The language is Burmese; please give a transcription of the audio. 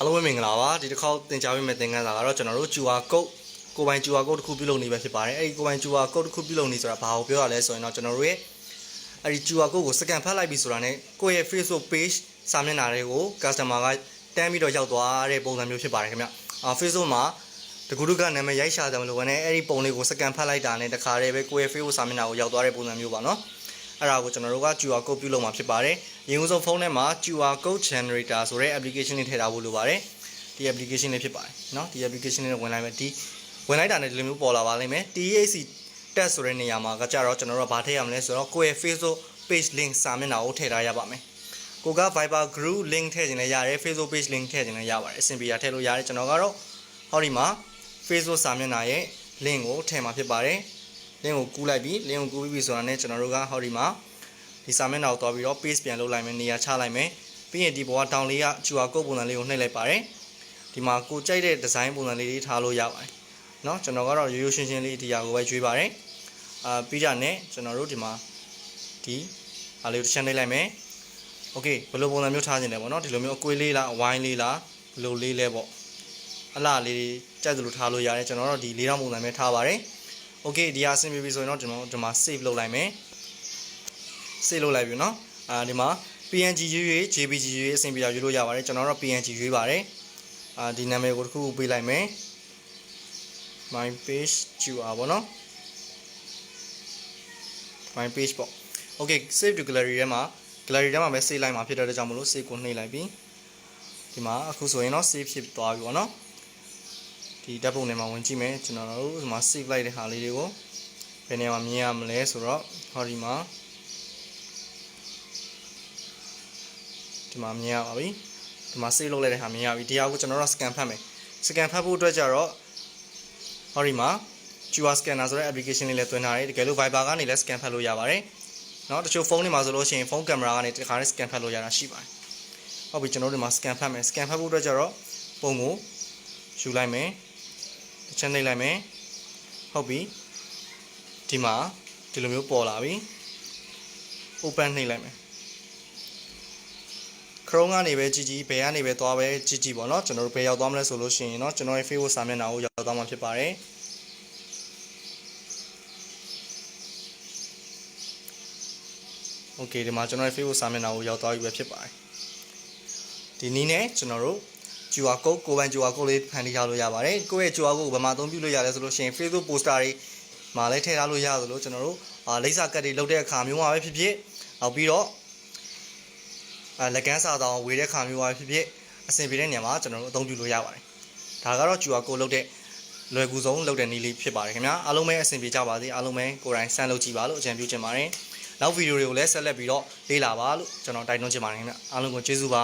အားလုံးပဲမင်္ဂလာပါဒီတစ်ခေါက်သင်ကြားပေးမယ့်သင်ခန်းစာကတော့ကျွန်တော်တို့ QR code ကိုယ်ပိုင် QR code တစ်ခုပြုလုပ်နေပဲဖြစ်ပါတယ်အဲ့ဒီကိုယ်ပိုင် QR code တစ်ခုပြုလုပ်နေဆိုတာဘာကိုပြောရလဲဆိုရင်တော့ကျွန်တော်တို့ရဲ့အဲ့ဒီ QR code ကိုစကန်ဖတ်လိုက်ပြီဆိုတာနဲ့ကိုယ့်ရဲ့ Facebook page စာမျက်နှာတွေကို customer ကတန်းပြီးတော့ရောက်သွားတဲ့ပုံစံမျိုးဖြစ်ပါတယ်ခင်ဗျအာ Facebook မှာတကူတုကနာမည်ရိုက်ရှာတယ်မလို့ဘဲနဲ့အဲ့ဒီပုံလေးကိုစကန်ဖတ်လိုက်တာနဲ့တခါတည်းပဲကိုယ့်ရဲ့ Facebook စာမျက်နှာကိုရောက်သွားတဲ့ပုံစံမျိုးပါနော် အဲ့ဒါကိုကျွန်တော်တို့က QR code ပြုလုပ်မှာဖြစ်ပါတယ်။ရင်ဦးဆုံးဖုန်းထဲမှာ QR code generator ဆိုတဲ့ application လေးထည့်ထားဖို့လိုပါတယ်။ဒီ application လေးဖြစ်ပါတယ်เนาะဒီ application လေးဝင်လိုက်မယ်ဒီဝင်လိုက်တာနဲ့ဒီလိုမျိုးပေါ်လာပါလိမ့်မယ် TAC test ဆိုတဲ့နေရာမှာကကြတော့ကျွန်တော်တို့ကဘာထည့်ရမလဲဆိုတော့ကိုယ့်ရဲ့ Facebook page link စာမျက်နှာကိုထည့်ထားရပါမယ်။ကိုက Viber group link ထည့်ခြင်းလည်းရတယ် Facebook page link ထည့်ခြင်းလည်းရပါတယ်အဆင်ပြေတာထည့်လို့ရတယ်ကျွန်တော်ကတော့ဟောဒီမှာ Facebook စာမျက်နှာရဲ့ link ကိုထည့်မှာဖြစ်ပါတယ်။ link ကိုကူးလိုက်ပြီး link ကိုကူးပြီးပြီဆိုတာနဲ့ကျွန်တော်တို့ကဟောဒီမှာဒီစာမျက်နှာကိုတွားပြီးတော့ paste ပြန်လုပ်လိုက်မယ်နေရာချလိုက်မယ်ပြီးရင်ဒီပေါ်ကတောင်လေးက QR code ပုံစံလေးကိုနှိပ်လိုက်ပါတယ်ဒီမှာကိုကြိုက်တဲ့ design ပုံစံလေးတွေထားလို့ရပါတယ်เนาะကျွန်တော်ကတော့ရိုးရိုးရှင်းရှင်းလေးဒီဟာကိုပဲရွေးပါတယ်အာပြီးကြနဲ့ကျွန်တော်တို့ဒီမှာဒီအားလေးကိုတစ်ချက်နှိပ်လိုက်မယ်โอเคဘယ်လိုပုံစံမျိုးထားခြင်းလဲပေါ့เนาะဒီလိုမျိုးအကွေးလေးလားအဝိုင်းလေးလားဘယ်လိုလေးလဲပေါ့အလားလေးကြိုက်သလိုထားလို့ရတယ်ကျွန်တော်တို့ဒီလေးတောင်ပုံစံမျိုးထားပါတယ် โอเคဒီဟာအဆင်ပြေပြီဆိုရင်တော့ကျွန်တော်ဒီမှာ save လုပ်လိုက်မယ် save လုပ်လိုက်ပြီเนาะအာဒီမှာ PNG ရွေးရွေး JPG ရွေးအဆင်ပြေတာရွေးလို့ရပါတယ်ကျွန်တော်တို့ PNG ရွေးပါတယ်အာဒီနာမည်ကိုတစ်ခုခုပေးလိုက်မယ် my page QR ပေါ့နော် my page ပေါ့ okay save to gallery ထဲမှာ gallery ထဲမှာပဲ save လိုက်မှာဖြစ်တဲ့အတွက်ကြောင့်မလို့ save ကိုနှိပ်လိုက်ပြီဒီမှာအခုဆိုရင်တော့ save ဖြစ်သွားပြီပေါ့နော် ဒီဓာတ်ပုံထဲမှာဝင်ကြည့်မယ်ကျွန်တော်တို့ဒီမှာ save လိုက်တဲ့ဟာလေးတွေကိုဘယ်နေရာမှာမြင်ရမလဲဆိုတော့ဟောဒီမှာဒီမှာမြင်ရပါပြီဒီမှာ save လုပ်လိုက်တဲ့ဟာမြင်ရပြီဒီဟာကိုကျွန်တော်တို့ scan ဖတ်မယ် scan ဖတ်ဖို့အတွက်ကြတော့ဟောဒီမှာ QR scanner ဆိုတဲ့ application လေးလည်းတွင်ထားတယ်တကယ်လို့ Viber ကနေလည်း scan ဖတ်လို့ရပါတယ်เนาะတချို့ဖုန်းတွေမှာဆိုလို့ရှိရင်ဖုန်းကင်မရာကနေတခါနဲ့ scan ဖတ်လို့ရတာရှိပါတယ်ဟုတ်ပြီကျွန်တော်တို့ဒီမှာ scan ဖတ်မယ် scan ဖတ်ဖို့အတွက်ကြတော့ပုံကိုယူလိုက်မယ်တစ် ချက်နှိပ်လိုက်မယ်ဟုတ်ပြီဒီမှာဒီလိုမျိုးပေါ်လာပြီ open နှိပ်လိုက်မယ် Chrome ကနေပဲကြည့်ကြည့်ဘယ်ကနေပဲသွားပဲကြည့်ကြည့်ပေါ့နော်ကျွန်တော်တို့ဘယ်ရောက်သွားမလဲဆိုလို့ရှိရင်เนาะကျွန်တော်ရဲ့ Facebook စာမျက်နှာကိုရောက်သွားမှာဖြစ်ပါတယ် โอเคဒီမှာကျွန်တော်ရဲ့ Facebook စာမျက်နှာကိုရောက်သွားပြီပဲဖြစ်ပါတယ်ဒီနည်းနဲ့ကျွန်တော်တို့ QR code ကိုယ်ပိုင် QR code လေးဖန်တီးထားလို့ရပါတယ်ကိုယ့်ရဲ့ QR code ကိုဘယ်မှာအသုံးပြုလို့ရလဲဆိုလို့ရှိရင် Facebook poster တွေမှာလည်းထည့်ထားလို့ရသလိုကျွန်တော်တို့အာလိပ်စာကတ်တွေလုပ်တဲ့အခါမျိုးမှာပဲဖြစ်ဖြစ်နောက်ပြီးတော့အဲလက်ကန်းစာတောင်ဝေတဲ့ခါမျိုးပါဖြစ်ဖြစ်အဆင်ပြေတဲ့နေရာမှာကျွန်တော်တို့အသုံးပြုလို့ရပါတယ်ဒါကတော့ QR code လုပ်တဲ့လွယ်ကူဆုံးလုပ်တဲ့နည်းလေးဖြစ်ပါတယ်ခင်ဗျာအားလုံးပဲအဆင်ပြေကြပါစေအားလုံးပဲကိုယ်တိုင်စမ်းလုပ်ကြည့်ပါလို့အကြံပြုချင်ပါတယ်နောက်ဗီဒီယိုတွေကိုလည်းဆက်လက်ပြီးတော့လေ့လာပါလို့ကျွန်တော်တိုက်တွန်းချင်ပါတယ်ခင်ဗျအားလုံးကိုကျေးဇူးပါ